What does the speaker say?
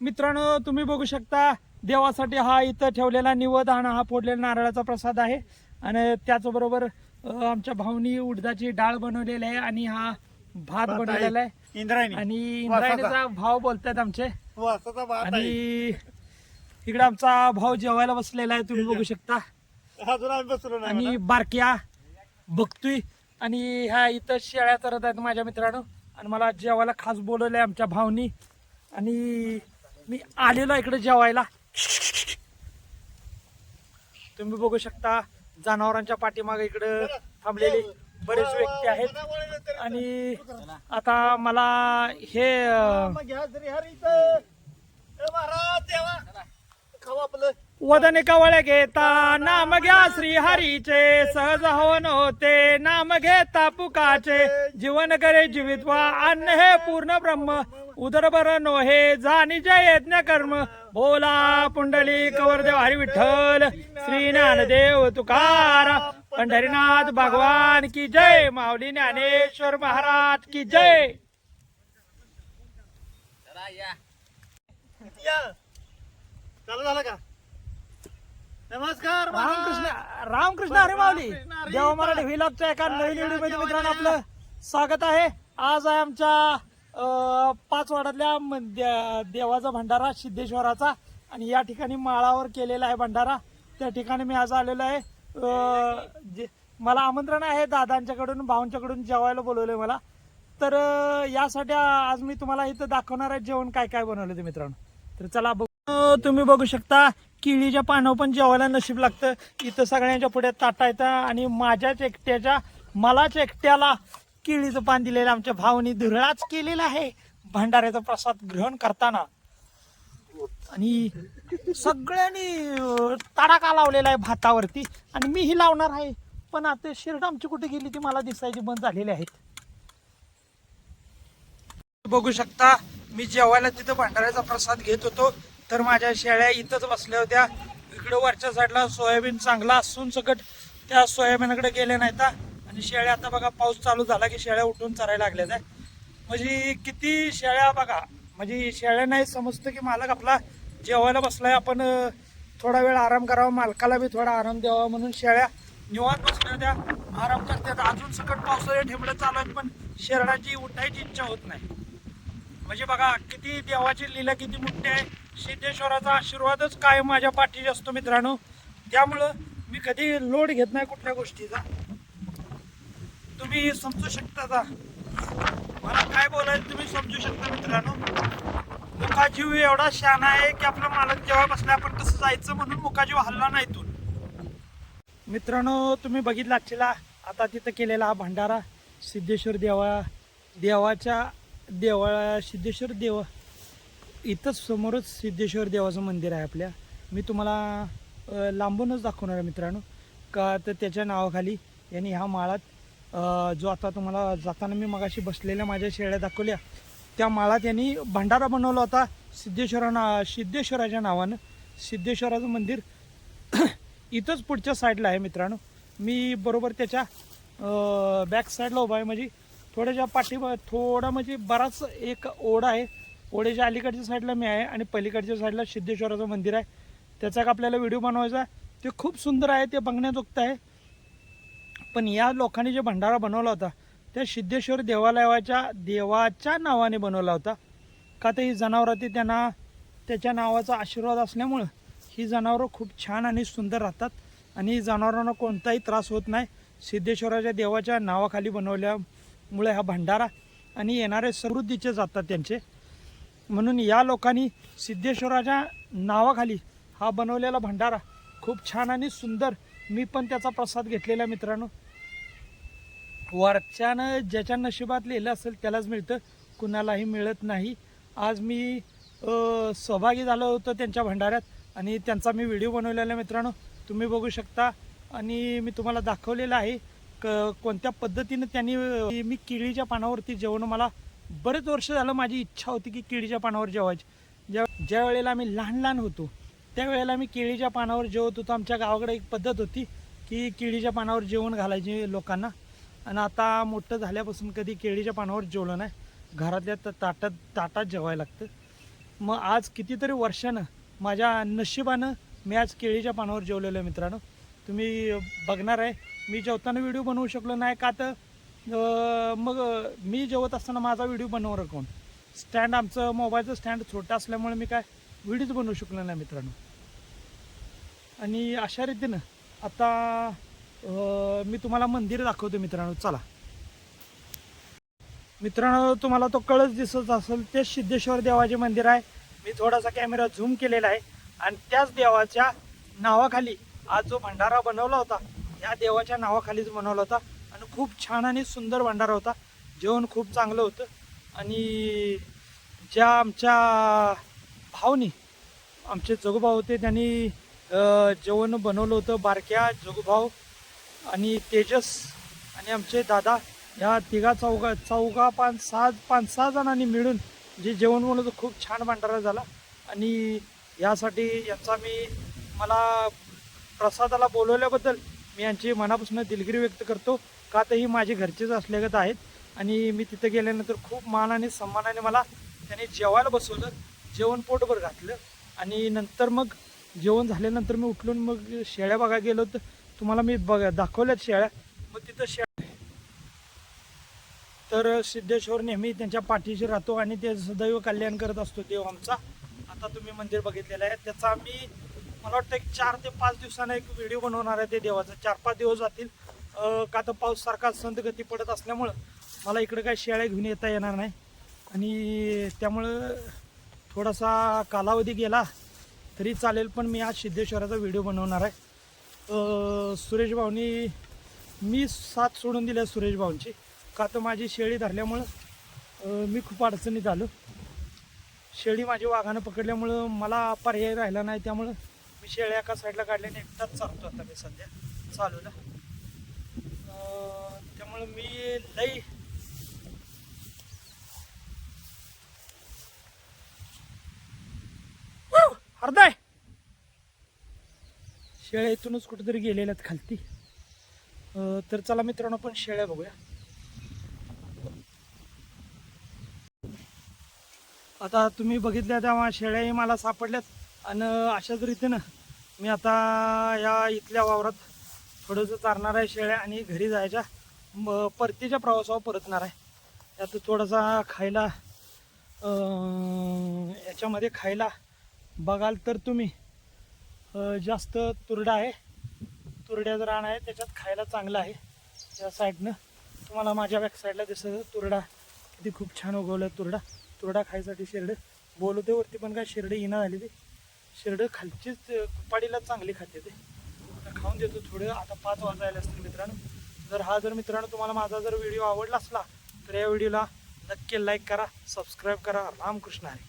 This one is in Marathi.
मित्रांनो तुम्ही बघू शकता देवासाठी हा इथं ठेवलेला निवद आणि हा फोडलेला नारळाचा प्रसाद आहे. आणि त्याचबरोबर आमच्या भाऊनी उडदाची डाळ बनवलेली आहे आणि हा भात आहे. बनवलेला आहे. इंद्रायणी. आणि. इंद्रायणीचा भाव बोलतात आमचे. आहे आणि इकडे आमचा भाऊ जेवायला बसलेला आहे तुम्ही बघू शकता. आणि. बारक्या बघतोय. आणि ह्या इथं शेळ्या करत आहेत माझ्या मित्रांनो. आणि मला जेवायला खास बोलवलंय आमच्या भावनी आणि मी आलेलो इकडे जेवायला. तुम्ही बघू शकता जनावरांच्या पाठीमागे इकडं थांबलेले बरेच व्यक्ती आहेत. आणि आता मला हे वदन कवळ घेता नाम घ्या श्री हरीचे सहज हवन होते नाम घेता पुकाचे. जीवन करे जीवित वा अन्न हे पूर्ण ब्रह्म. उदरभर नोहे नो जाणी जय यज्ञ कर्म. बोला पुंडली कवरदेव हरी विठ्ठल श्री ज्ञानदेव तुकारा. पंढरीनाथ भगवान की जय. माऊली ज्ञानेश्वर महाराज की जय. झालं का? नमस्कार. रामकृष्ण रामकृष्ण हरी माऊली. देवा मराठी व्हिलॉगच्या एका नवीन व्हिडिओमध्ये मित्रांनो आपलं स्वागत आहे. आज आहे आमच्या अं, पाच वाड्यातल्या म- दे- देवाचा भंडारा सिद्धेश्वराचा. आणि या ठिकाणी माळावर केलेला आहे भंडारा. त्या ठिकाणी मी आज आलेलो आहे. मला आमंत्रण आहे दादांच्याकडून भावांच्याकडून जेवायला बोलवलंय मला. तर यासाठी आज मी तुम्हाला इथं दाखवणार आहे जेवण काय काय बनवलं ते मित्रांनो. तर चला बघ. तुम्ही बघू शकता केळीच्या पानावर पण जेवायला नशीब लागतं. इथं सगळ्यांच्या पुढे ताटा येतं आणि माझ्याच एकट्याच्या मलाच एकट्याला केळीचं पान दिलेलं आमच्या भावनी धुरळाच केलेला आहे. भंडाऱ्याचा प्रसाद ग्रहण करताना. आणि सगळ्यांनी अं, तडाखा लावलेला आहे भातावरती. आणि मीही लावणार आहे. पण आता शिर्ड आमची कुठे गेली ती मला दिसायची बंद झालेली आहेत. बघू शकता मी जेवायला तिथं भंडाऱ्याचा प्रसाद घेत होतो. तर माझ्या शेळ्या इथंच बसल्या होत्या. इकडं वरच्या साईडला सोयाबीन चांगला असून सकट त्या सोयाबीनकडे गेले नाहीत. आणि शेळ्या आता बघा पाऊस चालू झाला की शेळ्या उठून चरायला लागल्या आहे. म्हणजे किती शेळ्या बघा म्हणजे शेळ्या नाही समजतं की मालक आपला जेवायला बसलाय. आपण थोडा वेळ आराम करावा मालकाला बी थोडा आराम द्यावा म्हणून शेळ्या निवांत बसल्या होत्या. आराम करतात. अजून सकट पावसाळ्या ठेवलं चालू आहेत पण शेरडाची उठायची इच्छा होत नाही. म्हणजे बघा किती देवाची लीला किती मोठी आहे. सिद्धेश्वराचा आशीर्वादच काय माझ्या पाठीशी असतो मित्रांनो. त्यामुळं मी कधी लोड घेत नाही कुठल्या गोष्टीचा. तुम्ही समजू शकता का मला काय बोलायचं तुम्ही समजू शकता मित्रांनो. मुखाजीव एवढा शान आहे की आपला मालक जेव्हा बसला आपण कसं जायचं म्हणून मुखाजीव हल्ला नाही इथून मित्रांनो तुम्ही बघितला आजच्याला? आता तिथं केलेला हा भंडारा सिद्धेश्वर देवा देवाच्या देवा सिद्धेश्वर देव इथंच समोरच सिद्धेश्वर देवाचं मंदिर आहे आपल्या. मी तुम्हाला लांबूनच दाखवणार आहे मित्रांनो. का तर त्याच्या नावाखाली यांनी ह्या माळात जो आता तुम्हाला जाताना मी मगाशी बसलेल्या माझ्या शेळ्या दाखवल्या त्या माळात यांनी भंडारा बनवला होता सिद्धेश्वरा ना सिद्धेश्वराच्या नावानं. सिद्धेश्वराचं मंदिर इथंच पुढच्या साईडला आहे मित्रांनो. मी बरोबर त्याच्या बॅक साईडला उभा आहे. म्हणजे थोड्याच्या पाठी थोडा म्हणजे बराच एक ओढा आहे. ओढ्याच्या अलीकडच्या साईडला मी आहे आणि पलीकडच्या साईडला सिद्धेश्वराचं मंदिर आहे. त्याचा एक आपल्याला व्हिडिओ बनवायचा आहे. ते खूप सुंदर आहे ते बघण्याजोगतं आहे. पण या लोकांनी जे भंडारा बनवला होता त्या सिद्धेश्वर देवालयाच्या देवाच्या नावाने बनवला होता. का तर ही जनावरं ते त्यांना त्याच्या नावाचा आशीर्वाद असल्यामुळं ही जनावरं खूप छान आणि सुंदर राहतात. आणि जनावरांना कोणताही त्रास होत नाही. सिद्धेश्वराच्या देवाच्या नावाखाली बनवल्यामुळे हा भंडारा आणि येणारे समृद्धीचे जातात त्यांचे. म्हणून या लोकांनी सिद्धेश्वराच्या नावाखाली हा बनवलेला भंडारा खूप छान आणि सुंदर. मी पण त्याचा प्रसाद घेतलेला मित्रांनो. वरच्यानं ज्याच्या नशिबात लिहिलं असेल त्यालाच मिळतं. कुणालाही मिळत नाही. आज मी सहभागी झालो होतो त्यांच्या भंडाऱ्यात आणि त्यांचा मी व्हिडिओ बनवलेला मित्रांनो. तुम्ही बघू शकता. आणि मी तुम्हाला दाखवलेलं आहे क कोणत्या पद्धतीनं त्यांनी मी केळीच्या पानावरती जेवण मला बरेच वर्ष झालं माझी इच्छा होती की केळीच्या पानावर जेवायची. ज्या ज्या वेळेला आम्ही लहान लहान होतो त्यावेळेला मी केळीच्या पानावर जेवत होतो. आमच्या गावाकडे एक पद्धत होती की केळीच्या पानावर जेवण घालायचे लोकांना. आणि आता मोठं झाल्यापासून कधी केळीच्या पानावर जेवलं नाही. घरातल्या तर ताटात ताटात जेवायला लागतं. मग आज कितीतरी वर्षानं माझ्या नशिबानं मी आज केळीच्या पानावर जेवलेलो आहे मित्रांनो. तुम्ही बघणार आहे. मी जेवताना व्हिडिओ बनवू शकलो नाही का तर मग मी जेवत असताना माझा व्हिडिओ बनवणार कोण? स्टँड आमचं मोबाईलचं स्टँड छोटं असल्यामुळे मी काय व्हिडिओच बनवू शकलो नाही मित्रांनो. आणि अशा रीतीनं आता मी तुम्हाला मंदिर दाखवतो मित्रांनो. चला. मित्रांनो तुम्हाला तो कळस दिसत असेल ते सिद्धेश्वर देवाचे मंदिर आहे. मी थोडासा कॅमेरा झूम केलेला आहे. आणि त्याच देवाच्या नावाखाली आज जो भंडारा बनवला होता या देवाच्या नावाखालीच बनवला होता. खूप छान आणि सुंदर भंडारा होता. जेवण खूप चांगलं होतं. आणि ज्या आमच्या भावनी आमचे जगूभाऊ होते त्यांनी जेवण बनवलं होतं बारक्या जगूभाऊ आणि तेजस आणि आमचे दादा. या तिघा चौघा चौघा पाच सहा पाच सहा जणांनी मिळून जे जेवण बनवलं होतं खूप छान भंडारा झाला. आणि यासाठी यांचा मी मला प्रसादाला बोलवल्याबद्दल मी यांची मनापासून दिलगिरी व्यक्त करतो. का तर ही माझे घरचेच असल्यागत आहेत. आणि मी तिथं गेल्यानंतर खूप मान आणि सन्मानाने मला त्यांनी जेवायला बसवलं जेवण पोटभर घातलं. आणि नंतर मग जेवण झाल्यानंतर मी उठलून मग शेळ्या बघा गेलो. तर तुम्हाला मी बघ दाखवल्यात शेळ्या. मग तिथं शेळ्या तर सिद्धेश्वर नेहमी त्यांच्या पाठीशी राहतो आणि ते सदैव कल्याण करत असतो देव आमचा. आता तुम्ही मंदिर बघितलेलं आहे. त्याचा मी मला वाटतं एक चार ते पाच दिवसानं एक व्हिडिओ बनवणार आहे ते देवाचा. चार पाच दिवस जातील. का तर पाऊस सारखा संतगती पडत असल्यामुळं मला इकडं काय शेळ्या घेऊन येता येणार नाही. आणि त्यामुळं थोडासा कालावधी गेला तरी चालेल पण मी आज सिद्धेश्वराचा व्हिडिओ बनवणार आहे. सुरेश भाऊनी मी साथ सोडून दिल्या सुरेश भाऊंची. का तर माझी शेळी धरल्यामुळं मी खूप अडचणीत आलो. शेळी माझी वाघानं पकडल्यामुळं मला पर्याय राहिला नाही त्यामुळं मी शेळ्या एका साईडला काढल्याने एकटाच चालतो आता मी सध्या. चालूला ना. त्यामुळे मी लई हरदाय! शेळ्या इथूनच कुठेतरी गेलेल्या खालती. तर चला मित्रांनो पण शेळ्या बघूया. आता तुम्ही बघितल्या तेव्हा शेळ्याही मला सापडल्यात. आणि अशाच रीतीनं मी आता या इथल्या वावरात थोडंसं चारणार आहे शेळ्या आणि घरी जायच्या म परतीच्या प्रवासावर परतणार आहे. त्यात थोडासा खायला याच्यामध्ये खायला बघाल तर तुम्ही जास्त तुरडा आहे. तुरड्याचं रान आहे त्याच्यात खायला चांगलं आहे. त्या साईडनं तुम्हाला माझ्या बॅक साईडला दिसत तुरडा. किती खूप छान उगवलं तुरडा. तुरडा खायसाठी शेरडं. बोलवते वरती पण काय शेरडे येणं झाली ती. शेरडं खालचीच अं, कुपाडीला चांगली खाते ते. आता खाऊन देतो थोडं. आता पाच वाजायला असतील मित्रांनो. जर हा जर मित्रांनो तुम्हाला माझा जर व्हिडिओ आवडला असला तर या व्हिडिओला नक्की लाईक करा सबस्क्राईब करा. रामकृष्ण हरी.